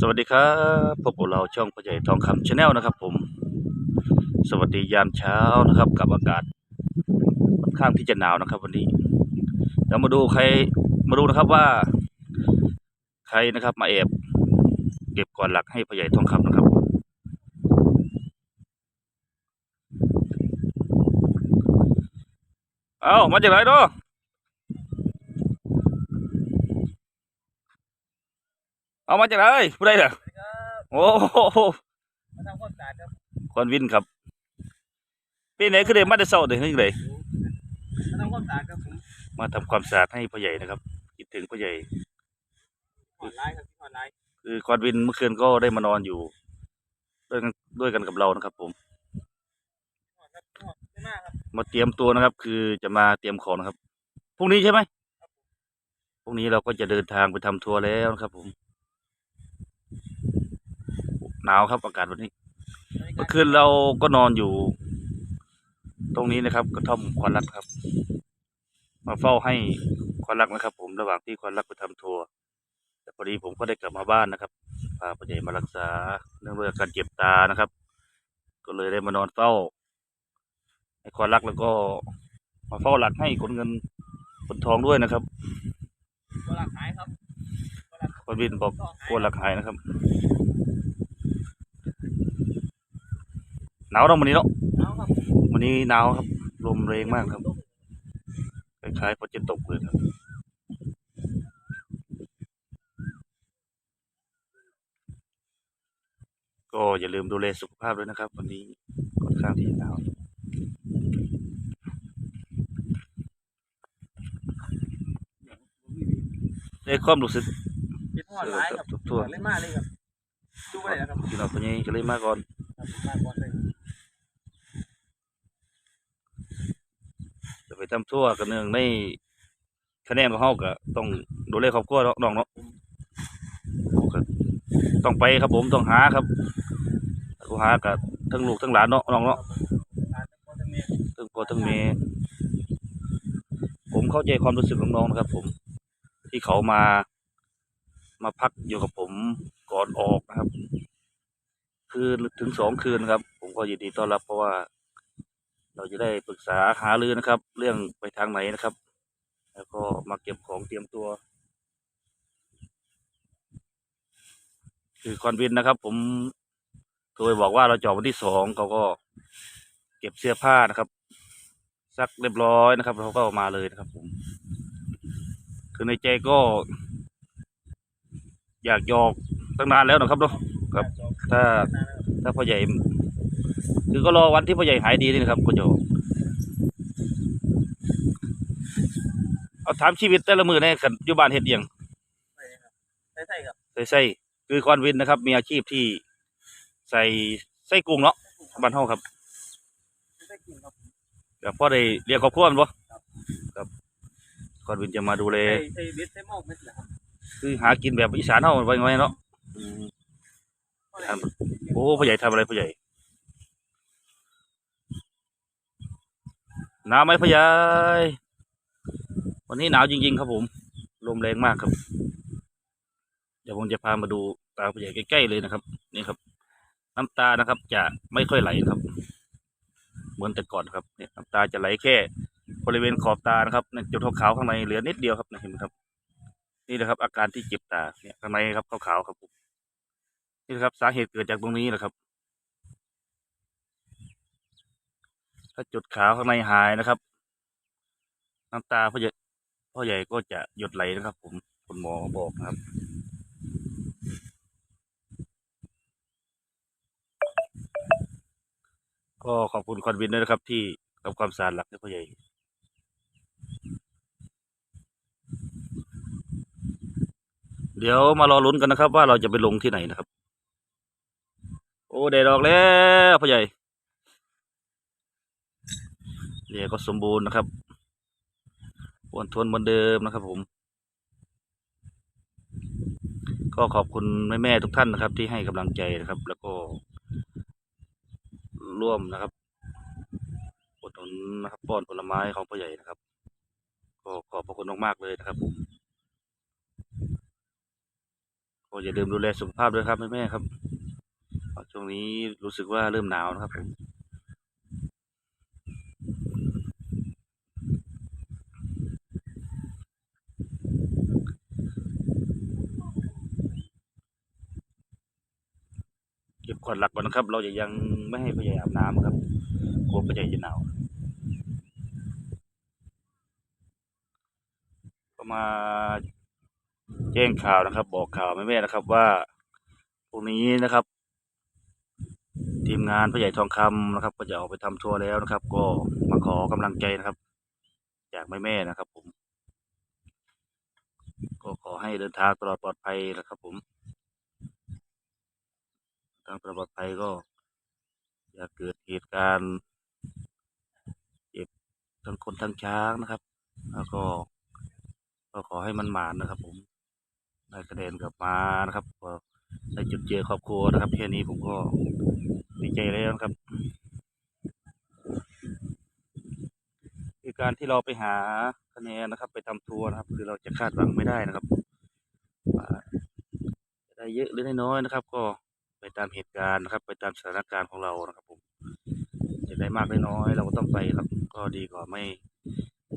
สวัสดีครับพบกับเราช่องพ่อใหญ่ทองคำชาแนลนะครับ ผม สวัสดียามเช้านะครับ กับอากาศค่อนข้างที่จะหนาวนะครับ วันนี้เดี๋ยวมาดูใครมาดูนะครับว่า ใครนะครับมาแอบเก็บก่อนหลักให้พ่อใหญ่ทองคำนะครับเอามาจากไหนเนาะ เอามาจากไหนผู้ใดเนี่ยโอ้โหมาทำความสะอาดครับควันวินครับปีไหนคือเดมาแต่เช้าเด้นี่เลยมาทำความสะอาดครับผมมาทำความสะอาดให้พ่อใหญ่นะครับคิดถึงพ่อใหญ่ออนไลน์ครับที่ออนไลน์คือควันวินเมื่อคืนก็ได้มานอนอยู่ ด้วยกันด้วยกันกับเรานะครับผมออนครับออนไม่มากครับมาเตรียมตัวนะครับ คือจะมาเตรียมของนะครับพรุ่งนี้ใช่ไหมพรุ่งนี้เราก็จะเดินทางไปทำทัวร์แล้วนะครับผม หนาวครับอากาศวันนี้เมื่อคืนเราก็นอนอยู่ ตรงนี้นะครับกระท่อมควันรักครับ มาเฝ้าให้ควันรักนะครับ ผมระหว่างที่ควันรักไปทำทัวร์แต่พอดีผมก็ได้กลับมาบ้านนะครับพาพ่อใหญ่มารักษาเนื่องด้วยอาการเจ็บตานะครับ ก็เลยได้มานอนเฝ้าให้ควันรักแล้วก็ มาเฝ้าหลักให้ขนเงินขนทองด้วยนะครับตัวหลักหายครับตัวหลักควันวินบอกกลัวหลักหายนะครับ หนาวเนาะวันนี้เนาะเอาครับวันนี้หนาวครับลมแรงมากครับคล้ายๆฝนจะตกเลยครับก็อย่าลืมดูแลสุขภาพด้วยนะครับ วันนี้ค่อนข้างที่จะหนาวได้ความรู้สึกเป็นออนไลน์ครับทุกทั่วเล่นมากเลยครับดูไปไหนแล้วครับที่เราพญก็เลยมาก่อนครับผมมาก่อนเลย จะ ไปทำทั่วกันเนืองในคะแนนของเฮาก็ต้องดูแลครอบครัวน้องเนาะต้องไปครับผมต้องหาครับต้องหากับทั้งลูกทั้งหลานเนาะน้องเนาะทั้งพ่อทั้งแม่ผมเข้าใจความรู้สึกของน้องนะครับ ผม ที่เขามา มาพักอยู่กับผมก่อนออกนะครับ คือถึงสองคืนครับ ผมก็ยินดีต้อนรับเพราะว่า เราจะได้ปรึกษาหารือนะครับ เรื่องไปทางไหนนะครับ แล้วก็มาเก็บของเตรียมตัว คือคอนวินนะครับ ผมโทรบอกว่าเราจองวันที่สองเขาก็เก็บเสื้อผ้านะครับซักเรียบร้อยนะครับเขาก็มาเลยนะครับ ผม คือในใจก็ อยากหยอกตั้งนานแล้วนะครับเนาะครับ ถ้าถ้าพ่อใหญ่ คือก็รอวันที่พ่อใหญ่หายดีนี่นะครับก็จะเอาถามชีวิตแต่ละมือในขันอยุบานเฮ็ดเอียงใช่ใช่ครับใส่ใส่คือคอนวินนะครับ มีอาชีพที่ใส่ไส้กุ้งเนาะบ้านเฮาครับใช่กินครับก็พ่อได้เรียกครอบครัวแมันบ่ครับคอนวินจะมาดูแลใช่ใช่เบ็ดใช่หมอกเม็ดเหรอครับคือหากินแบบอีสานเฮาไว้ไว้เนาะอืมทำโอ้พ่อใหญ่ทำอะไรพ่อใหญ่ หนาวไหมพ่อใหญ่วันนี้หนาวจริง ๆ ครับผม ลมแรงมากครับ เดี๋ยวผมจะพามาดูตาพ่อใหญ่ใกล้ๆเลยนะครับ นี่ครับ น้ำตานะครับ จะไม่ค่อยไหลครับ เหมือนแต่ก่อนครับเนี่ยน้ำตาจะไหลแค่ บริเวณขอบตานะครับเนี่ยจุดขาวๆข้างในเหลือนิดเดียวครับนี่ยเห็นไหมครับ นี่นะครับ อาการที่เจ็บตาเนี่ยข้างในครับขาวๆครับผมนี่นะครับ สาเหตุเกิดจากตรงนี้แหละครับ ถ้าจุดขาวข้างในหายนะครับ น้ำตาพ่อใหญ่พ่อใหญ่ก็จะหยดไหลนะครับ ผมคุณหมอบอกนะครับก็ขอบคุณคอนวินด้วยนะครับ ที่ทำความสะอาดหลักให้พ่อใหญ่เดี๋ยวมารอลุ้นกันนะครับ ว่าเราจะไปลงที่ไหนนะครับ โอ้ได้ดอกแล้วพ่อใหญ่ เดี๋ยก็สมบูรณ์นะครับอ้วนทวนเหมือนเดิมนะครับผม ก็ขอบคุณแม่ๆทุกท่านนะครับ ที่ให้กำลังใจนะครับ แล้วก็ ร่วมนะครับอุดหนุนนะครับป้อนผลไม้ของพ่อใหญ่นะครับ ก็ขอบพระคุณมากๆเลยนะครับผมก็อย่าลืมดูแลสุขภาพด้วยครับแม่ๆครับเพราะช่วงนี้รู้สึกว่าเริ่มหนาวนะครับผม ขวดหลักก่อนนะครับ เราจะยังไม่ให้พ่อใหญ่อาบน้ำครับกลัวพ่อใหญ่จะหนาวก็มาแจ้งข่าวนะครับ บอกข่าวแม่ๆนะครับว่าพรุ่งนี้นะครับ ทีมงานพ่อใหญ่ทองคำนะครับ ก็จะออกไปทำทัวร์แล้วนะครับ ก็มาขอกำลังใจนะครับ จากแม่ๆนะครับ ผม ก็ขอให้เดินทางตลอดปลอดภัยนะครับ ผม ทางปลอดภัยก็ อย่าเกิดเหตุการณ์เจ็บทั้งคนทั้งช้างนะครับ แล้วก็ก็ขอให้มันหมานนะครับ ผมได้กระเด็นกลับมานะครับก็ได้จุดเจอครอบครัวนะครับแค่นี้ผมก็ดีใจแล้วนะครับคือการที่เราไปหาคะแนนนะครับ ไปทำทัวร์นะครับ คือเราจะคาดหวังไม่ได้นะครับได้เยอะหรือได้น้อยนะครับ ก็ ไปตามเหตุการณ์นะครับ ไปตามสถานการณ์ของเรานะครับผมจะได้มากได้น้อยเราก็ต้องไปครับ ก็ดีกว่าไม่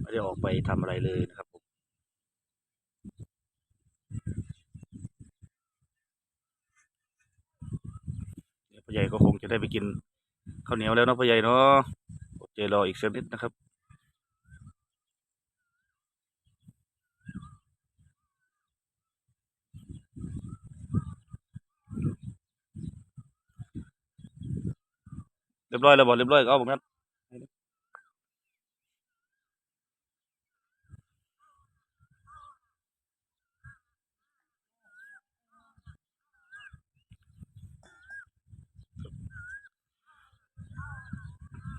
ไม่ได้ออกไปทำอะไรเลยนะครับผมพ่อใหญ่ก็คงจะได้ไปกินข้าวเหนียวแล้วนะพ่อใหญ่เนาะอดใจรออีกสักนิดนะครับ รียบร้อยแล้วบอกเรียบร้อยก็เอาผมนั้น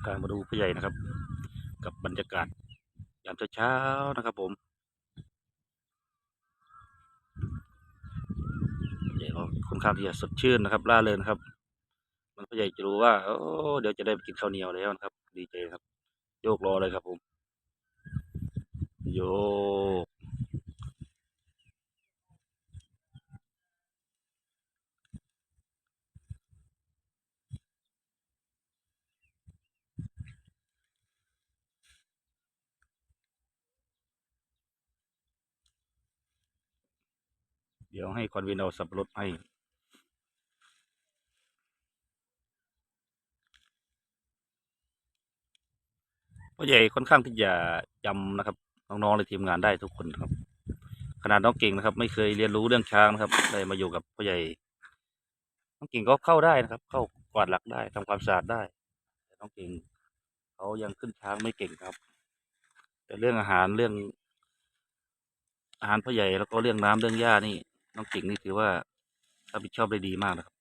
การมาดูผู้ใหญ่นะครับ กับบรรยากาศยามเช้าๆนะครับผมผู้ใหญ่ก็ค่อนข้างที่จะสดชื่นนะครับล่าเริงนะครับ มันผู้ใหญ่จะรู้ว่าโอ้เดี๋ยวจะได้ไปกินข้าวเหนียวแล้วนะครับ ดีใจครับ โยกรอเลยครับผม โยกเดี๋ยวให้คอนวินเอาสับปะรดให้ พ่อใหญ่ค่อนข้างที่จะจำนะครับน้องๆในทีมงานได้ทุกคนครับ ขนาดน้องเก่งนะครับ ไม่เคยเรียนรู้เรื่องช้างนะครับได้มาอยู่กับพ่อใหญ่น้องเก่งก็เข้าได้นะครับ เข้ากวาดหลักได้ทำความสะอาดได้ แต่น้องเก่งเขายังขึ้นช้างไม่เก่งครับ แต่เรื่องอาหารเรื่อง อาหารพ่อใหญ่แล้วก็เรื่องน้ำเรื่องหญ้านี่ น้องเก่งนี่ถือว่ารับผิดชอบได้ดีมากนะครับ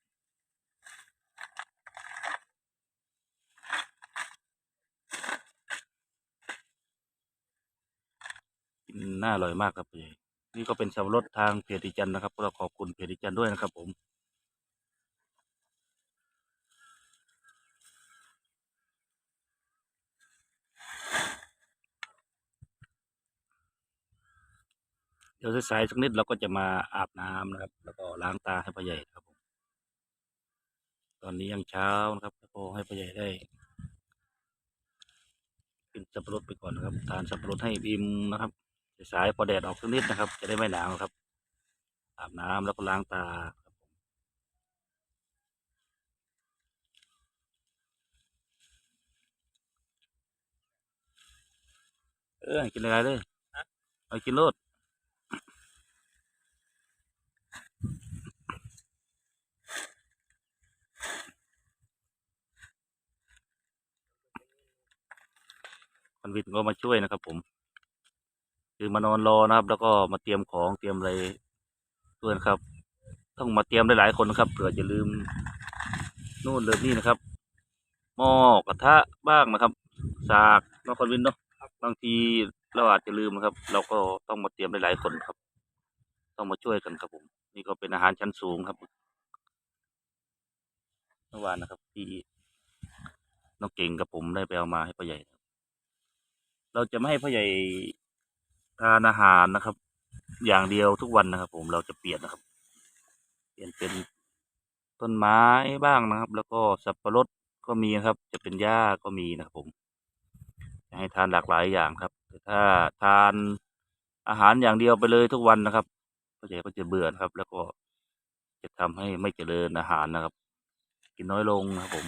นน่าอร่อยมากครับพ่อใหญ่นี่ก็เป็นสับปะรดทางเพจดิจันนะครับก็ขอบคุณเพจดิจันด้วยนะครับ ผมเดี๋ยวสายๆสักนิดเราก็จะมาอาบน้ำนะครับ แล้วก็ล้างตาให้พ่อใหญ่ครับผมตอนนี้ยังเช้านะครับก็ให้พ่อใหญ่ได้กินสับปะรดไปก่อนนะครับทานสับปะรดให้อิ่มนะครับ สายๆพอแดดออกสักนิดนะครับ จะได้ไม่หนาวครับ อาบน้ำแล้วก็ล้างตาครับผมเออให้กินอะไรเลยเอากินโลดคอนวินก็มาช่วยนะครับผม คือมานอนรอนะครับ แล้วก็มาเตรียมของเตรียมอะไรด้วยนครับ ต้องมาเตรียมหลายๆคนนะครับเผื่อจะลืมนู่นลืมนี่นะครับหม้อกระทะบ้างนะครับ สากนอกคอนวินเนาะบางทีเราอาจจะลืมนะครับ เราก็ต้องมาเตรียมหลายๆคนครับ ต้องมาช่วยกันครับผม นี่ก็เป็นอาหารชั้นสูงครับเมื่อวานนะครับที่น้องเก่งกับผมได้ไปเอามาให้พ่อใหญ่ เราจะไม่ให้พ่อใหญ่ ทานอาหารนะครับ อย่างเดียวทุกวันนะครับ ผมเราจะเปลี่ยนนะครับ เปลี่ยนเป็นต้นไม้บ้างนะครับ แล้วก็สับปะรดก็มีนะครับ จะเป็นหญ้าก็มีนะครับผมให้ทานหลากหลายอย่างครับแต่ถ้าทานอาหารอย่างเดียวไปเลยทุกวันนะครับพ่อใหญ่ก็จะเบื่อนครับ แล้วก็จะทำให้ไม่เจริญอาหารนะครับ กินน้อยลงนะครับผม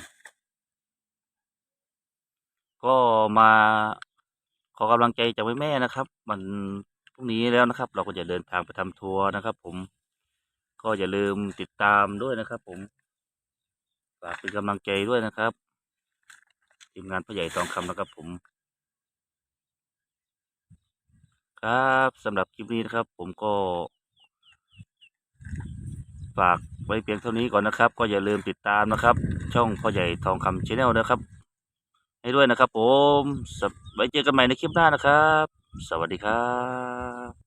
ก็มา ขอกำลังใจจากแม่ๆนะครับ มันพรุ่งนี้แล้วนะครับ เราก็จะเดินทางไปทำทัวร์นะครับ ผม ก็อย่าลืมติดตามด้วยนะครับ ผมฝากเป็นกำลังใจด้วยนะครับทีมงานพ่อใหญ่ทองคำนะครับผม ครับสำหรับคลิปนี้นะครับ ผมก็ ฝากไว้เพียงเท่านี้ก่อนนะครับ ก็อย่าลืมติดตามนะครับ ช่องพ่อใหญ่ทองคำชาแนลนะครับ ให้ด้วยนะครับผม ไว้เจอกันใหม่ในคลิปหน้านะครับ สวัสดีครับ